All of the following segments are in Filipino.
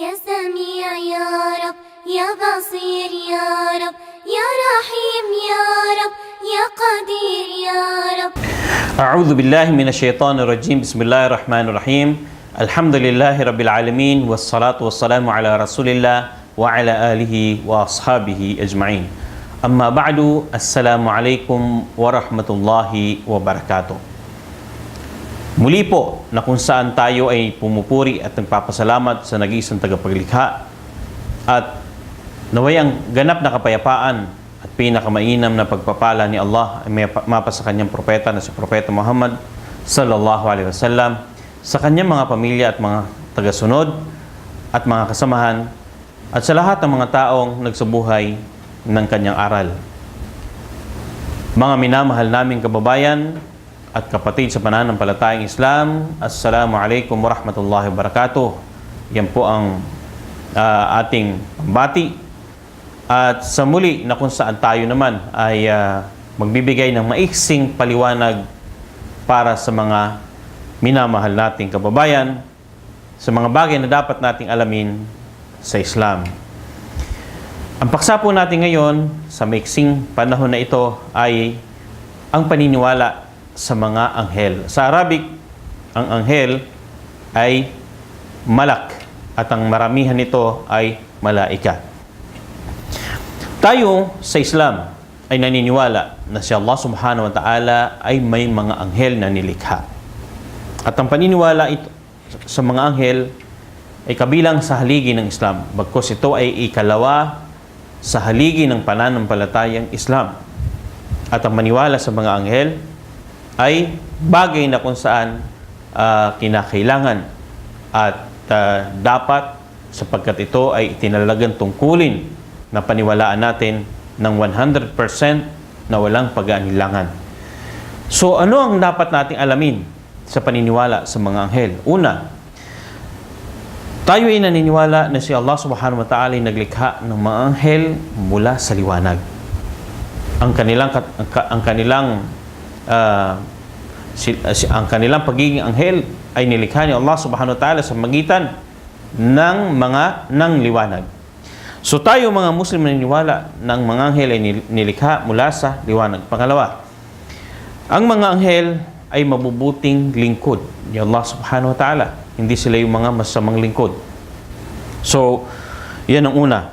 يا سميع يا رب يا بصير يا رب يا رحيم يا رب يا قدير يا رب. أعوذ بالله من الشيطان الرجيم. بسم الله الرحمن الرحيم. الحمد لله رب العالمين والصلاة والسلام على رسول الله وعلى آله وأصحابه أجمعين. أما بعد السلام عليكم ورحمة الله وبركاته. Muli po na kung saan tayo ay pumupuri at nagpapasalamat sa nag-iisang tagapaglikha at naway ang ganap na kapayapaan at pinakamainam na pagpapala ni Allah ay mapa sa kanyang propeta na si Propeta Muhammad sallallahu alaihi wasallam sa kanyang mga pamilya at mga tagasunod at mga kasamahan at sa lahat ng mga taong nagsabuhay ng kanyang aral. Mga minamahal naming kababayan at kapatid sa pananampalatayang Islam, Assalamu alaikum warahmatullahi wabarakatuh. Yan po ang ah, ating pambati. At sa muli na kung saan tayo naman ay ah, magbibigay ng maiksing paliwanag para sa mga minamahal nating kababayan sa mga bagay na dapat nating alamin sa Islam. Ang paksa po natin ngayon sa maiksing panahon na ito ay ang paniniwala sa mga anghel. Sa Arabic, ang anghel ay malak at ang maramihan nito ay malaika. Tayo sa Islam ay naniniwala na si Allah subhanahu wa ta'ala ay may mga anghel na nilikha. At ang paniniwala ito sa mga anghel ay kabilang sa haligi ng Islam. Bagkos ito ay ikalawa sa haligi ng pananampalatayang Islam. At ang maniwala sa mga anghel ay bagay na kung saan ah, kinakailangan at ah, dapat sapagkat ito ay itinalagang tungkulin na paniwalaan natin ng 100% na walang pag-aanilangan. So ano ang dapat nating alamin sa paniniwala sa mga anghel? Una, tayo ay naniniwala na si Allah subhanahu wa ta'ala ay naglikha ng mga anghel mula sa liwanag. Ang kanilang ang kanilang ah, si, ah, si- ang kanilang pagiging anghel ay nilikha ni Allah subhanahu wa ta'ala sa magitan ng mga ng liwanag. So tayo mga Muslim naniniwala ng mga anghel ay nil- nilikha mula sa liwanag. Pangalawa, ang mga anghel ay mabubuting lingkod ni Allah subhanahu wa ta'ala. Hindi sila yung mga masamang lingkod. So, yan ang una.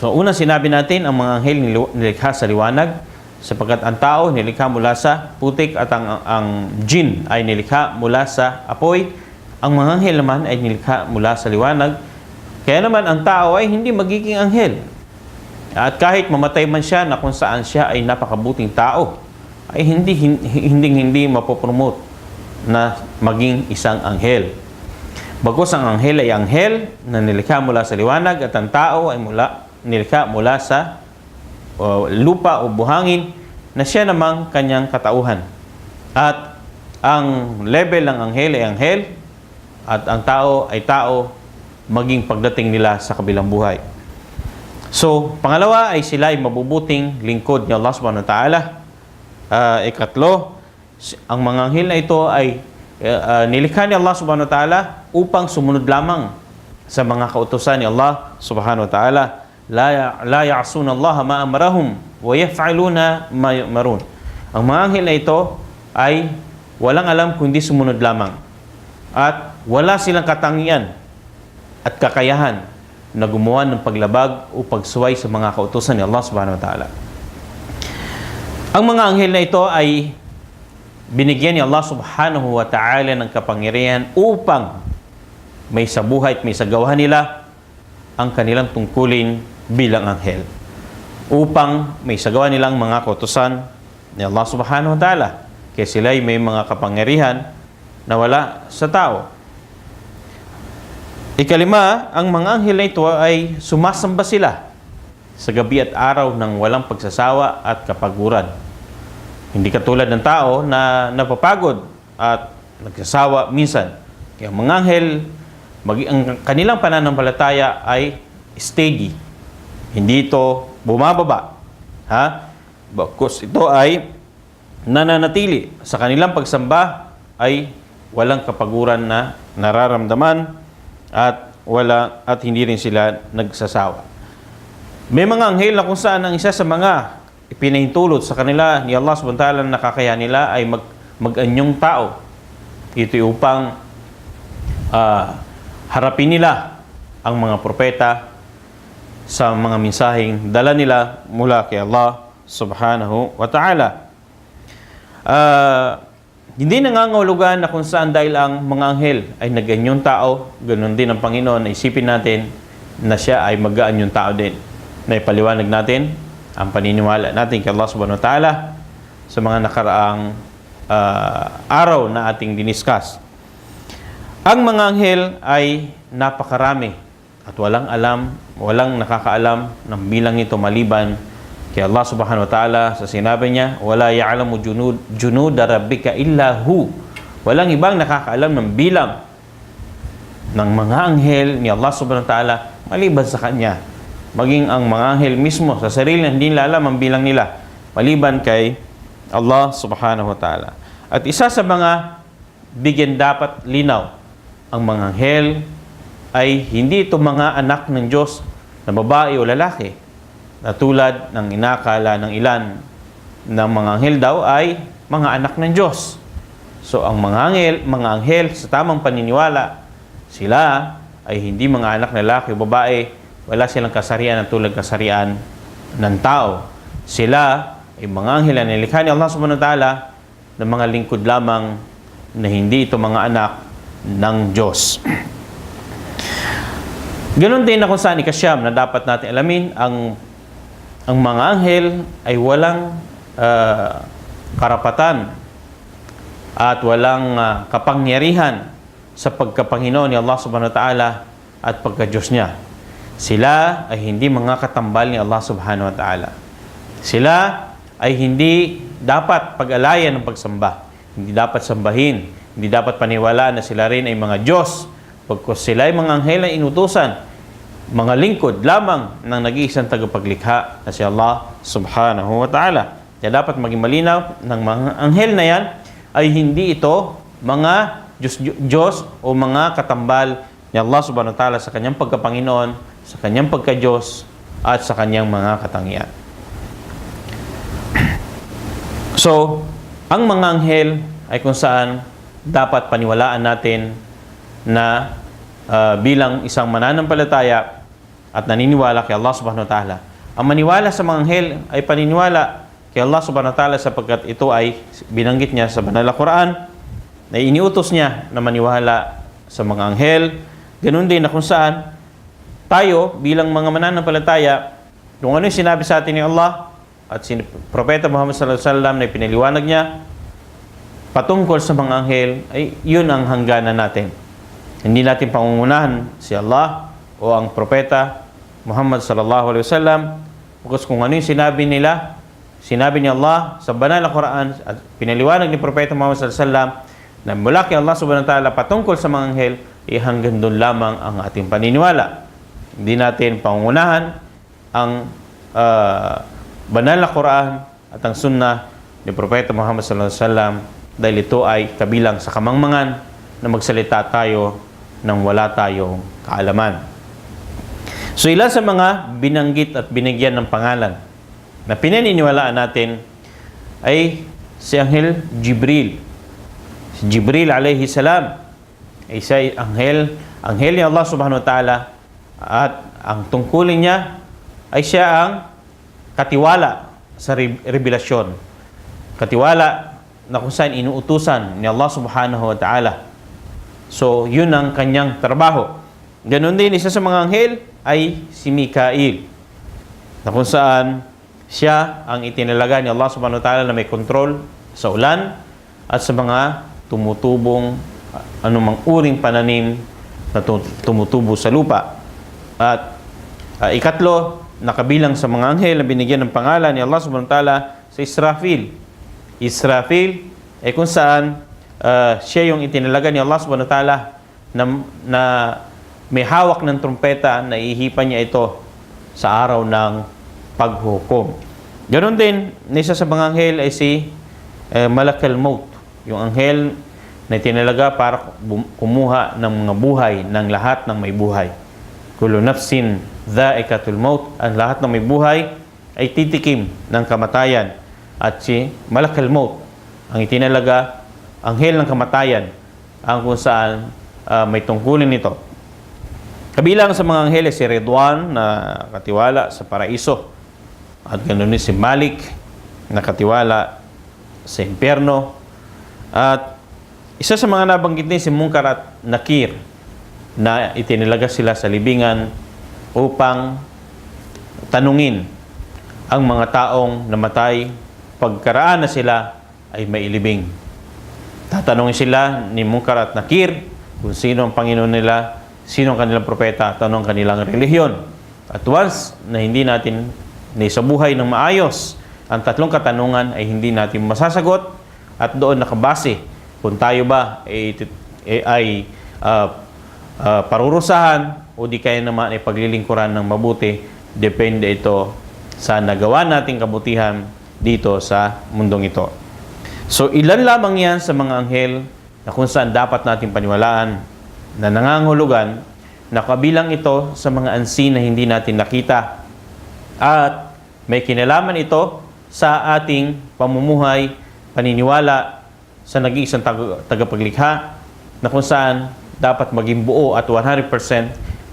So, una sinabi natin, ang mga anghel nil- nilikha sa liwanag sapagkat ang tao nilikha mula sa putik at ang, ang jin ay nilikha mula sa apoy. Ang mga anghel naman ay nilikha mula sa liwanag. Kaya naman ang tao ay hindi magiging anghel. At kahit mamatay man siya na kung saan siya ay napakabuting tao, ay hindi hindi hindi mapopromote na maging isang anghel. Bagos ang anghel ay anghel na nilikha mula sa liwanag at ang tao ay mula nilikha mula sa o, lupa o buhangin na siya namang kanyang katauhan. At ang level ng anghel ay anghel at ang tao ay tao maging pagdating nila sa kabilang buhay. So, pangalawa ay sila ay mabubuting lingkod ni Allah subhanahu wa ta'ala. Ah, ikatlo, ang mga anghel na ito ay uh, nilikha ni Allah subhanahu wa ta'ala upang sumunod lamang sa mga kautosan ni Allah subhanahu wa ta'ala. La, la ya'asuna Allah ma amarahum wa yaf'aluna ma yu'marun. Ang mga anghel na ito ay walang alam kundi sumunod lamang. At wala silang katangian at kakayahan na gumawa ng paglabag o pagsuway sa mga kautusan ni Allah subhanahu wa ta'ala. Ang mga anghel na ito ay binigyan ni Allah subhanahu wa ta'ala ng kapangyarihan upang may sabuhay at may sagawa nila ang kanilang tungkulin bilang anghel. Upang may sagawa nilang mga kautusan ni Allah subhanahu wa ta'ala. Kaya sila ay may mga kapangyarihan na wala sa tao. Ikalima, ang mga anghel na ito ay sumasamba sila sa gabi at araw ng walang pagsasawa at kapaguran. Hindi katulad ng tao na napapagod at nagsasawa minsan. Kaya mga anghel, mag- ang kanilang pananampalataya ay steady. Hindi ito bumababa. Ha? Bakos ito ay nananatili sa kanilang pagsamba ay walang kapaguran na nararamdaman at wala at hindi rin sila nagsasawa. May mga anghel na kung saan ang isa sa mga ipinahintulot sa kanila ni Allah subhanahu wa ta'ala na nakakaya nila ay mag, mag-anyong tao. Ito upang ah, harapin nila ang mga propeta sa mga mensaheng dala nila mula kay Allah subhanahu wa ta'ala. Ah, hindi nangangahulugan na kung saan dahil ang mga anghel ay naganyong tao, ganun din ang Panginoon, na isipin natin na siya ay mag-aanyong tao din. Na ipaliwanag natin ang paniniwala natin kay Allah subhanahu wa ta'ala sa mga nakaraang ah, araw na ating diniskas. Ang mga anghel ay napakarami at walang alam, walang nakakaalam ng bilang ito maliban kay Allah subhanahu wa ta'ala sa sinabi niya, wala ya'lamu junud, junud rabbika illa hu. Walang ibang nakakaalam ng bilang ng mga anghel ni Allah subhanahu wa ta'ala maliban sa kanya. Maging ang mga anghel mismo sa sarili hindi nila alam ang bilang nila maliban kay Allah subhanahu wa ta'ala. At isa sa mga bigyan dapat linaw ang mga anghel ay hindi ito mga anak ng Diyos na babae o lalaki na tulad ng inakala ng ilan ng mga anghel daw ay mga anak ng Diyos. So ang mga anghel, mga anghel sa tamang paniniwala, sila ay hindi mga anak na lalaki o babae, wala silang kasarian na tulad kasarian ng tao. Sila ay mga anghel na nilikha ni Allah subhanahu wa ta'ala ng mga lingkod lamang na hindi ito mga anak ng Diyos. Ganon din na kung saan ikasyam na dapat natin alamin ang ang mga anghel ay walang ah, karapatan at walang ah, kapangyarihan sa pagkapanginoon ni Allah subhanahu wa ta'ala at pagka-Diyos niya. Sila ay hindi mga katambal ni Allah subhanahu wa ta'ala. Sila ay hindi dapat pag-alayan ng pagsamba. Hindi dapat sambahin. Hindi dapat paniwalaan na sila rin ay mga Diyos. Pagkos sila ay mga anghel na inutusan, mga lingkod lamang ng nag-iisang tagapaglikha na si Allah subhanahu wa ta'ala. Kaya dapat maging malinaw ng mga anghel na yan ay hindi ito mga Diyos, Diyos o mga katambal ni Allah subhanahu wa ta'ala sa kanyang pagkapanginoon, sa kanyang pagka-Diyos at sa kanyang mga katangian. So, ang mga anghel ay kung saan dapat paniwalaan natin na ah, bilang isang mananampalataya at naniniwala kay Allah subhanahu wa ta'ala. Ang maniwala sa mga anghel ay paniniwala kay Allah subhanahu wa ta'ala sapagkat ito ay binanggit niya sa banal na Quran na iniutos niya na maniwala sa mga anghel. Ganun din na kung saan tayo bilang mga mananampalataya, kung ano yung sinabi sa atin ni Allah at sin Propeta Muhammad sallallahu alaihi wasallam na pinaliwanag niya patungkol sa mga anghel, ay yun ang hangganan natin. Hindi natin pangungunahan si Allah o ang Propeta Muhammad sallallahu alaihi wasallam because kung ano yung sinabi nila, sinabi ni Allah sa banal na Quran at pinaliwanag ni Propeta Muhammad sallallahu alaihi wasallam na mula kay Allah subhanahu wa ta'ala patungkol sa mga anghel, eh hanggang doon lamang ang ating paniniwala. Hindi natin pangungunahan ang ah, banal na Quran at ang sunnah ni Propeta Muhammad sallallahu alaihi wasallam dahil ito ay kabilang sa kamangmangan na magsalita tayo nang wala tayong kaalaman. So ilan sa mga binanggit at binigyan ng pangalan na pinaniniwalaan natin ay si Anghel Jibril. Si Jibril alayhi salam ay ay anghel, anghel ni Allah subhanahu wa ta'ala at ang tungkulin niya ay siya ang katiwala sa re- revelasyon. Katiwala na kung saan inuutusan ni Allah subhanahu wa ta'ala. So, yun ang kanyang trabaho. Ganon din, isa sa mga anghel ay si Mikael. Na kung saan siya ang itinalaga ni Allah subhanahu wa ta'ala na may kontrol sa ulan at sa mga tumutubong anumang uring pananim na tu- tumutubo sa lupa. At uh, ikatlo, nakabilang sa mga anghel na binigyan ng pangalan ni Allah subhanahu wa ta'ala sa Israfil. Israfil ay kung saan uh, siya yung itinalaga ni Allah subhanahu wa ta'ala na, na may hawak ng trumpeta na ihipan niya ito sa araw ng paghukom. Ganon din, isa sa mga anghel ay si eh, Malakal Maut, yung anghel na itinalaga para kumuha ng mga buhay ng lahat ng may buhay. Kullu nafsin dhaikatul maut, ang lahat ng may buhay ay titikim ng kamatayan at si malakal maut ang itinalaga anghel ng kamatayan ang kung saan ah, may tungkulin nito. Kabilang sa mga anghel si Redwan na katiwala sa paraiso at ganoon din si Malik na katiwala sa impyerno at isa sa mga nabanggit din si Munkar at Nakir na itinilaga sila sa libingan upang tanungin ang mga taong namatay pagkaraan na sila ay mailibing. Tatanungin sila ni Munkar at Nakir kung sino ang Panginoon nila, sino ang kanilang propeta, at ano ang kanilang relihiyon. At once na hindi natin naisabuhay ng maayos, ang tatlong katanungan ay hindi natin masasagot at doon nakabase kung tayo ba ay, ay, ay ah, ah, parurusahan o di kaya naman ay paglilingkuran ng mabuti, depende ito sa nagawa nating kabutihan dito sa mundong ito. So ilan lamang yan sa mga anghel na kung saan dapat natin paniwalaan na nangangahulugan na kabilang ito sa mga ansi na hindi natin nakita. At may kinalaman ito sa ating pamumuhay, paniniwala sa nag-iisang tag- tagapaglikha na kung saan dapat maging buo at 100%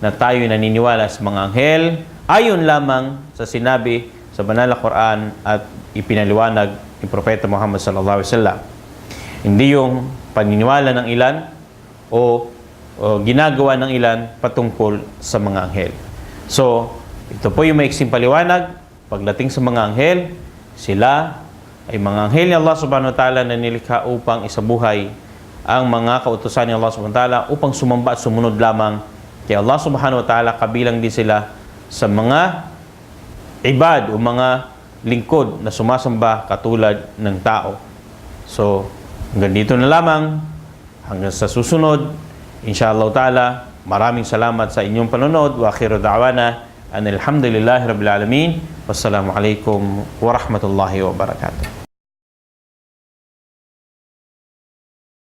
na tayo naniniwala sa mga anghel ayon lamang sa sinabi sa banal na Quran at ipinaliwanag ni Propeta Muhammad sallallahu alaihi wasallam. Hindi yung paniniwala ng ilan o, o ginagawa ng ilan patungkol sa mga anghel. So, ito po yung maiksing paliwanag. Pagdating sa mga anghel, sila ay mga anghel ni Allah subhanahu wa ta'ala na nilikha upang isabuhay ang mga kautusan ni Allah subhanahu wa ta'ala upang sumamba at sumunod lamang kay Allah subhanahu wa ta'ala kabilang din sila sa mga ibad o mga lingkod na sumasamba katulad ng tao. So, hanggang dito na lamang. Hanggang sa susunod. Inshallah ta'ala, maraming salamat sa inyong panonood. Wa akhiru da'wana an alhamdulillahi rabbil alamin. Wassalamu alaikum warahmatullahi wabarakatuh.